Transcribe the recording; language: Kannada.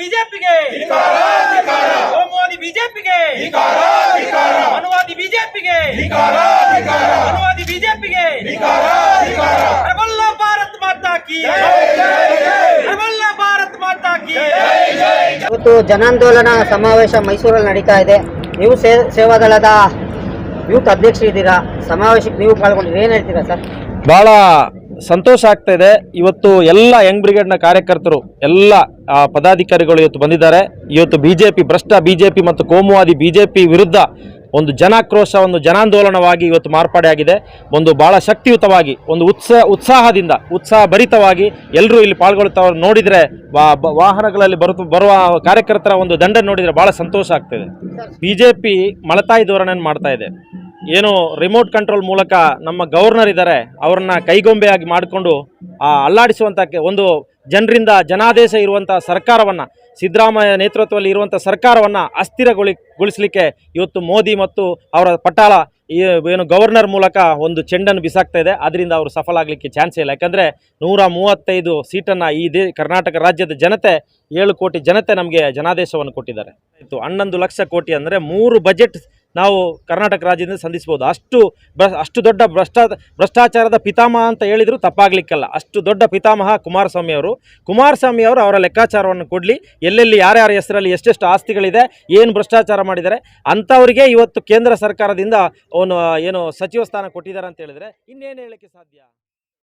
ಬಿಜೆಪಿಗೆ. ಕೋಮುವಾದಿ ಬಿಜೆಪಿಗೆ. ಕೋಮುವಾದಿ ಬಿಜೆಪಿಗೆ. ಅನುವಾದಿ ಬಿಜೆಪಿಗೆ. ಅನುವಾದಿ ಬಿಜೆಪಿಗೆ ಪ್ರಬಲ್ಲ ಭಾರತ್ ಮಾತಾ ಕಿ ಪ್ರಬಲ್ಲ ಭಾರತ್ ಮಾತಾ ಕಿ ಇವತ್ತು ಜನಾಂದೋಲನ ಸಮಾವೇಶ ಮೈಸೂರಲ್ಲಿ ನಡೀತಾ ಇದೆ. ನೀವು ಸೇ ಸೇವಾದಳದ ಯೂತ್ ಅಧ್ಯಕ್ಷರಿದ್ದೀರಾ? ಸಮಾವೇಶಕ್ಕೆ ನೀವು ಪಾಲ್ಗೊಂಡಿದ್ದೀರಿ? ಏನು ಹೇಳ್ತೀರಾ ಸರ್? ಭಾಳ ಸಂತೋಷ ಆಗ್ತಾ ಇದೆ. ಇವತ್ತು ಎಲ್ಲ ಯಂಗ್ ಬ್ರಿಗೇಡ್ನ ಕಾರ್ಯಕರ್ತರು ಎಲ್ಲ ಪದಾಧಿಕಾರಿಗಳು ಇವತ್ತು ಬಂದಿದ್ದಾರೆ. ಇವತ್ತು ಬಿ ಜೆ ಪಿ ಭ್ರಷ್ಟ ಬಿ ಜೆ ಪಿ ಮತ್ತು ಕೋಮುವಾದಿ ಬಿ ಜೆ ಪಿ ವಿರುದ್ಧ ಒಂದು ಜನಾಕ್ರೋಶ ಒಂದು ಜನಾಂದೋಲನವಾಗಿ ಇವತ್ತು ಮಾರ್ಪಾಡಾಗಿದೆ ಒಂದು ಭಾಳ ಶಕ್ತಿಯುತವಾಗಿ ಒಂದು ಉತ್ಸಾಹ ಉತ್ಸಾಹದಿಂದ ಉತ್ಸಾಹ ಭರಿತವಾಗಿ ಎಲ್ಲರೂ ಇಲ್ಲಿ ಪಾಲ್ಗೊಳ್ತಾ ನೋಡಿದರೆ ವಾಹನಗಳಲ್ಲಿ ಬರು ಬರುವ ಕಾರ್ಯಕರ್ತರ ಒಂದು ದಂಡ ನೋಡಿದರೆ ಭಾಳ ಸಂತೋಷ ಆಗ್ತಿದೆ ಬಿ ಜೆ ಪಿ ಮಳತಾಯಿ ಧೋರಣೆಯನ್ನು ಮಾಡ್ತಾ ಇದೆ. ಏನು ರಿಮೋಟ್ ಕಂಟ್ರೋಲ್ ಮೂಲಕ ನಮ್ಮ ಗವರ್ನರ್ ಇದ್ದಾರೆ, ಅವ್ರನ್ನ ಕೈಗೊಂಬೆಯಾಗಿ ಮಾಡಿಕೊಂಡು ಅಲ್ಲಾಡಿಸುವಂಥ ಒಂದು ಜನರಿಂದ ಜನಾದೇಶ ಇರುವಂಥ ಸರ್ಕಾರವನ್ನು, ಸಿದ್ದರಾಮಯ್ಯ ನೇತೃತ್ವದಲ್ಲಿ ಇರುವಂಥ ಸರ್ಕಾರವನ್ನು ಅಸ್ಥಿರಗೊಳಿಗೊಳಿಸಲಿಕ್ಕೆ ಇವತ್ತು ಮೋದಿ ಮತ್ತು ಅವರ ಪಟಾಳ ಏನು ಗವರ್ನರ್ ಮೂಲಕ ಒಂದು ಚೆಂಡನ್ನು ಬಿಸಾಕ್ತಾ ಇದೆ. ಅದರಿಂದ ಅವರು ಸಫಲ ಆಗಲಿಕ್ಕೆ ಚಾನ್ಸ್ ಇಲ್ಲ. ಯಾಕಂದರೆ ನೂರ ಮೂವತ್ತೈದು ಸೀಟನ್ನು ಈ ದೇ, ಕರ್ನಾಟಕ ರಾಜ್ಯದ ಜನತೆ, ಏಳು ಕೋಟಿ ಜನತೆ ನಮಗೆ ಜನಾದೇಶವನ್ನು ಕೊಟ್ಟಿದ್ದಾರೆ. ಆಯಿತು, ಹನ್ನೊಂದು ಲಕ್ಷ ಕೋಟಿ ಅಂದರೆ ಮೂರು ಬಜೆಟ್ ನಾವು ಕರ್ನಾಟಕ ರಾಜ್ಯದಿಂದ ಸಂಧಿಸ್ಬೋದು. ಅಷ್ಟು ಭ್ರ ಅಷ್ಟು ದೊಡ್ಡ ಭ್ರಷ್ಟ, ಭ್ರಷ್ಟಾಚಾರದ ಪಿತಾಮಹ ಅಂತ ಹೇಳಿದರೂ ತಪ್ಪಾಗಲಿಕ್ಕಲ್ಲ. ಅಷ್ಟು ದೊಡ್ಡ ಪಿತಾಮಹ ಕುಮಾರಸ್ವಾಮಿ ಅವರು. ಕುಮಾರಸ್ವಾಮಿ ಅವರು ಅವರ ಲೆಕ್ಕಾಚಾರವನ್ನು ಕೊಡಲಿ. ಎಲ್ಲೆಲ್ಲಿ ಯಾರ್ಯಾರ ಹೆಸರಲ್ಲಿ ಎಷ್ಟೆಷ್ಟು ಆಸ್ತಿಗಳಿದೆ, ಏನು ಭ್ರಷ್ಟಾಚಾರ ಮಾಡಿದ್ದಾರೆ, ಅಂಥವರಿಗೆ ಇವತ್ತು ಕೇಂದ್ರ ಸರ್ಕಾರದಿಂದ ಅವನು, ಏನು, ಸಚಿವ ಸ್ಥಾನ ಕೊಟ್ಟಿದ್ದಾರೆ ಅಂತ ಹೇಳಿದರೆ ಇನ್ನೇನು ಹೇಳಕ್ಕೆ ಸಾಧ್ಯ?